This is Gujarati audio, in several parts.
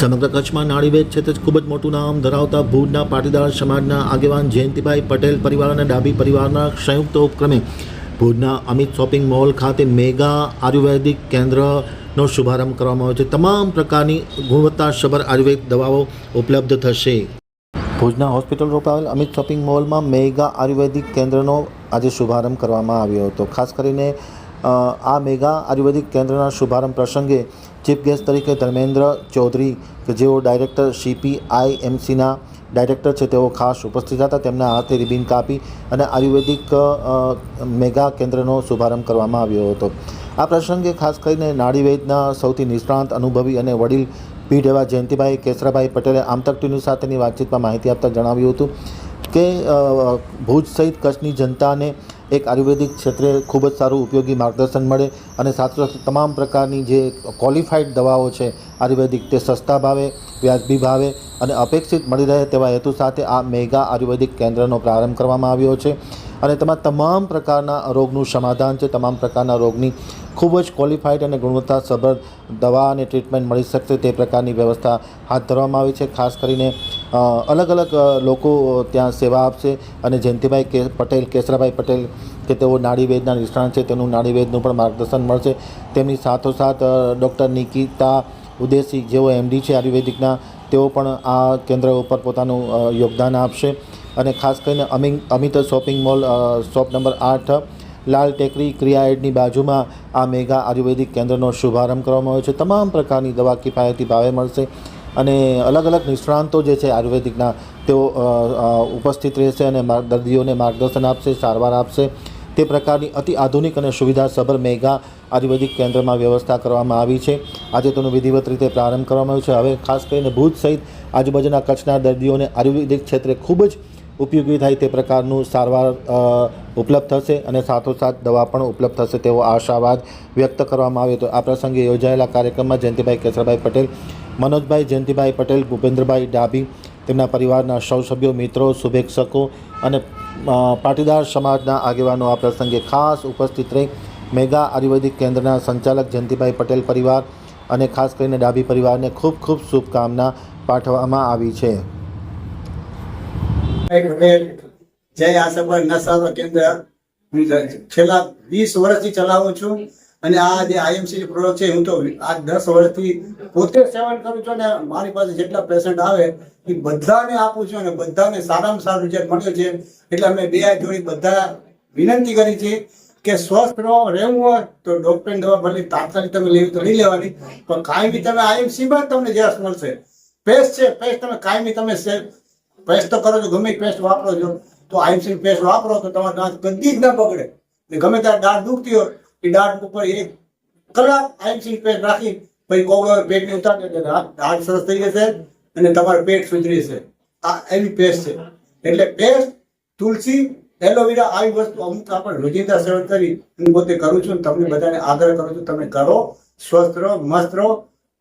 સમગ્ર કચ્છમાં નાળીવેદ ક્ષેત્રે ખૂબ જ મોટું નામ ધરાવતા ભુજના પાટીદાર સમાજના આગેવાન જયંતિભાઈ પટેલ પરિવાર અને ડાબી પરિવારના સંયુક્ત ઉપક્રમે ભુજના અમિત શોપિંગ મોલ ખાતે મેગા આયુર્વેદિક કેન્દ્રનો શુભારંભ કરવામાં આવ્યો છે. તમામ પ્રકારની ગુણવત્તાસભર આયુર્વેદ દવાઓ ઉપલબ્ધ થશે. ભુજના હોસ્પિટલ રોડ અમિત શોપિંગ મોલમાં મેગા આયુર્વેદિક કેન્દ્રનો આજે શુભારંભ કરવામાં આવ્યો હતો. ખાસ કરીને આ મેગા આયુર્વેદિક કેન્દ્રના શુભારંભ પ્રસંગે ચીફ ગેસ્ટ તરીકે ધર્મેન્દ્ર ચૌધરી, કે જેઓ ડાયરેક્ટર સીપીઆઈએમસીના ડાયરેક્ટર છે, તેઓ ખાસ ઉપસ્થિત હતા. તેમના હાથે રિબિન કાપી અને આયુર્વેદિક મેગા કેન્દ્રનો શુભારંભ કરવામાં આવ્યો હતો. આ પ્રસંગે ખાસ કરીને નાડીવેદના સૌથી નિષ્ણાંત અનુભવી અને વડીલ પીઢ એવા જયંતિભાઈ કેસરાભાઈ પટેલે આમતક ટીવી સાથેની વાતચીતમાં માહિતી આપતા જણાવ્યું હતું કે ભુજ સહિત કચ્છની જનતાને એક આયુર્વેદિક ક્ષેત્રે ખૂબ જ સારું ઉપયોગી માર્ગદર્શન મળે અને સાથે સાથે તમામ પ્રકારની જે ક્વોલિફાઈડ દવાઓ છે, આયુર્વેદિક તે સસ્તા ભાવે, વ્યાજબી ભાવે અને અપેક્ષિત મળી રહે તેવા હેતુ સાથે આ મેગા આયુર્વેદિક કેન્દ્રનો પ્રારંભ કરવામાં આવ્યો છે. અને તેમાં તમામ પ્રકારના રોગનું સમાધાન છે. તમામ પ્રકારના રોગની ખૂબ જ ક્વોલિફાઈડ અને ગુણવત્તાસભર દવા અને ટ્રીટમેન્ટ મળી શકશે તે પ્રકારની વ્યવસ્થા હાથ ધરવામાં આવી છે. ખાસ કરીને અલગ અલગ લોકો ત્યાં સેવા આપશે અને જયંતિભાઈ કે, પટેલ, કેસરાભાઈ પટેલ કે તેઓ નાડીવેદના નિષ્ણાંત છે, તેનું નાડીવેદનું પણ માર્ગદર્શન મળશે. તેમની સાથોસાથ ડૉક્ટર નિકિતા ઉદેશી જેઓ એમડી છે આયુર્વેદિકના તેઓ પણ આ કેન્દ્ર ઉપર પોતાનું યોગદાન આપશે. અને ખાસ કરીને અમિંગ, Amit shopping mall shop number આઠ, લાલ ટેકરી ક્રિયા એડની બાજુમાં આ મેગા આયુર્વેદિક કેન્દ્રનો શુભારંભ કરવામાં આવ્યો છે. તમામ પ્રકારની દવા કિફાયતી ભાવે મળશે. અને અલગ અલગ નિષ્ણાંતો જે છે આયુર્વેદિકના, તેઓ ઉપસ્થિત રહેશે અને દર્દીઓને માર્ગદર્શન આપશે, સારવાર આપશે. તે પ્રકારની અતિ આધુનિક અને સુવિધાસભર મેગા આયુર્વેદિક કેન્દ્રમાં વ્યવસ્થા કરવામાં આવી છે. આજે તેનો વિધિવત રીતે પ્રારંભ કરવામાં આવ્યો છે. હવે ખાસ કરીને ભુજ સહિત આજુબાજુના કચ્છના દર્દીઓને આયુર્વેદિક ક્ષેત્રે ખૂબ જ ઉપયોગી થાય તે પ્રકારનું સારવાર ઉપલબ્ધ થશે અને સાથોસાથ દવા પણ ઉપલબ્ધ થશે તેવો આશાવાદ વ્યક્ત કરવામાં આવ્યો હતો. આ પ્રસંગે યોજાયેલા કાર્યક્રમમાં જયંતિભાઈ કેસરભાઈ પટેલ, મનોજભાઈ જયંતિભાઈ પટેલ, ભૂપેન્દ્રભાઈ ડાભી તેમના પરિવારના સૌ સભ્યો મિત્રો, શુભેચ્છકો અને પાટીદાર સમાજના આગેવાનો આ પ્રસંગે ખાસ ઉપસ્થિત રહી. મેગા આયુર્વેદિક કેન્દ્રના સંચાલક જયંતિભાઈ પટેલ પરિવાર અને ખાસ કરીને ડાભી પરિવારને ખૂબ ખૂબ શુભકામના પાઠવવામાં આવી છે. જય આશાભાઈ નસાવા કેન્દ્ર. છેલ્લા વીસ વર્ષથી ચલાવું છું. અને આ જે આઈએમસી પ્રોડક્ટ છે, હું તો આ દસ વર્ષથી પોતે સેવન કરું છું અને મારી પાસે જેટલા પેશન્ટ આવે, એ બધાને આપું છું અને બધાને સારામાં સારું રિઝલ્ટ મળ્યો છે. એટલે અમે બે જોડી બધા વિનંતી કરી છે કે સ્વસ્થ રહો, રહેવું હોય તો ડોક્ટરની દવા ભલે તાત્કાલિક તમે લેવી તો લઈ લેવાની, પણ કાયમી તમે આઈએમસીમાં તમને જેસ મળશે. પેસ્ટ છે પેસ્ટ તમે કાયમી તમે પેસ્ટ તો કરો છો, ગમે પેસ્ટ વાપરો છો. તો આઈએમસી પેસ્ટ વાપરો તો તમારા દાંત કદી જ ના બગડે. ગમે ત્યારે દાંત દુખતી હોય એ ઉપર એક કલાક આઈમસી પેટ રાખી પછી કોગળો પેટની ઉતારી એટલે દાંત સરસ થઈ જશે અને તમારું પેટ સુધરી જશે. આ એવી પેસ્ટ છે. એટલે પેસ્ટ, તુલસી, એલોવેરા આવી વસ્તુ અમુક આપણે રોજિંદા સેવન કરી હું પોતે કરું છું તમને બધાને આગ્રહ કરું છું તમે કરો, સ્વસ્થ રહો, મસ્ત રહો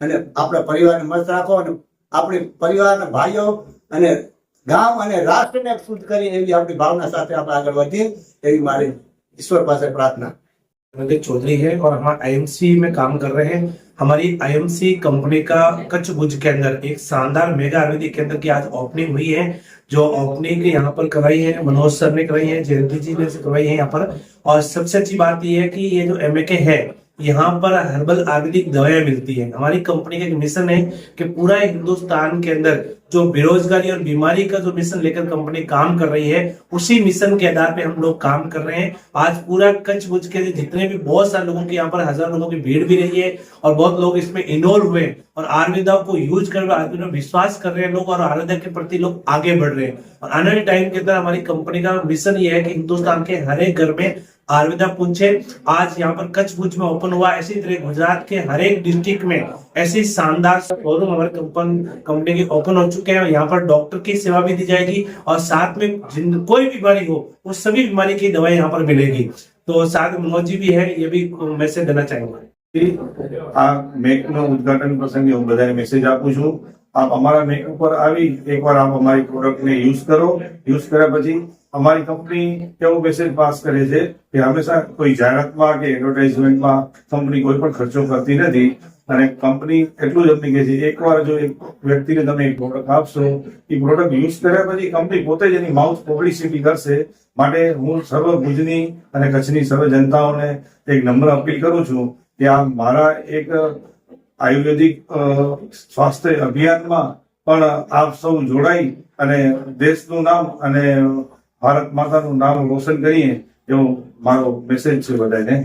અને આપણા પરિવારને મસ્ત રાખો અને આપણી પરિવારના ભાઈઓ અને ગામ અને રાષ્ટ્રને શુદ્ધ કરી એવી આપણી ભાવના સાથે આપણે આગળ વધીએ એવી મારી ઈશ્વર પાસે પ્રાર્થના. चौधरी है और हम आईएमसी में काम कर रहे हैं। हमारी आईएमसी कंपनी का कच्छ भुज के अंदर, एक शानदार मेगा आयुर्वेदिक केंद्र की आज ओपनिंग हुई है, जो ओपनिंग यहाँ पर करवाई है, मनोज सर ने करवाई है, जयंती जी ने करवाई है यहाँ पर। और सबसे अच्छी बात यह है कि ये जो एम है यहाँ पर हर्बल आयुर्वेदिक दवाएँ मिलती हैं। हमारी कंपनी का एक मिशन है कि पूरा हिंदुस्तान के अंदर जो बेरोजगारी और बीमारी का जो मिशन लेकर कंपनी काम कर रही है, उसी मिशन के आधार पे हम लोग काम कर रहे हैं। आज पूरा कच्छ भुज के जितने भी बहुत सारे लोगों की यहाँ पर हज़ार लोगों की भीड़ भी रही है और बहुत लोग इसमें इन्वॉल्व हुए और आयुर्वेदा को यूज़ कर आयुर्वेदा में विश्वास कर रहे हैं लोग और आयुर्वेदा के प्रति लोग आगे बढ़ रहे हैं। और आने वाले टाइम के अंदर हमारी कंपनी का मिशन ये है कि हिंदुस्तान के हर एक घर में आयुर्वेदा पूछे आज यहाँ पर कच्छ भुज में ओपन हुआ ऐसी तरह गुजरात के हर एक डिस्ट्रिक्ट में ऐसी शानदार शोरूम हमारे कंपनी कंपनी के ओपन हो चुके हैं और यहाँ पर डॉक्टर की सेवा भी दी जाएगी और साथ में जिन कोई बीमारी हो वो सभी बीमारी की दवाई यहाँ पर मिलेगी तो साथ में मनोज जी भी है ये भी मैसेज देना चाहूंगा આ મેકનો ઉદઘાટન પ્રસંગે હું બધાને મેસેજ આપું છું આપ અમારા મેક ઉપર આવી એકવાર આપ અમારી પ્રોડક્ટને યુઝ કરો યુઝ કર્યા પછી અમારી કંપની એવો મેસેજ પાસ કરે છે કે હંમેશા કોઈ જાહેરાતમાં કે એડવર્ટાઇઝમેન્ટમાં કંપની કોઈ પણ ખર્ચો કરતી નથી અને કંપની એટલું જ અમને કહે છે, એકવાર જો એક વ્યક્તિને તમે એક પ્રોડક્ટ આપશો, એ પ્રોડક્ટ યુઝ કર્યા પછી કંપની પોતે જ એની માઉથ પબ્લિસિટી કરશે. માટે હું સર્વ ભુજની અને કચ્છની સર્વ જનતાઓને એક નમ્ર અપીલ કરું છું કે આ મારા એક આયુર્વેદિક સ્વાસ્થ્ય અભિયાનમાં પણ આપ સૌ જોડાઈ અને દેશનું નામ અને ભારત માતાનું નામ રોશન કરીએ એવો મારો મેસેજ છે બધાને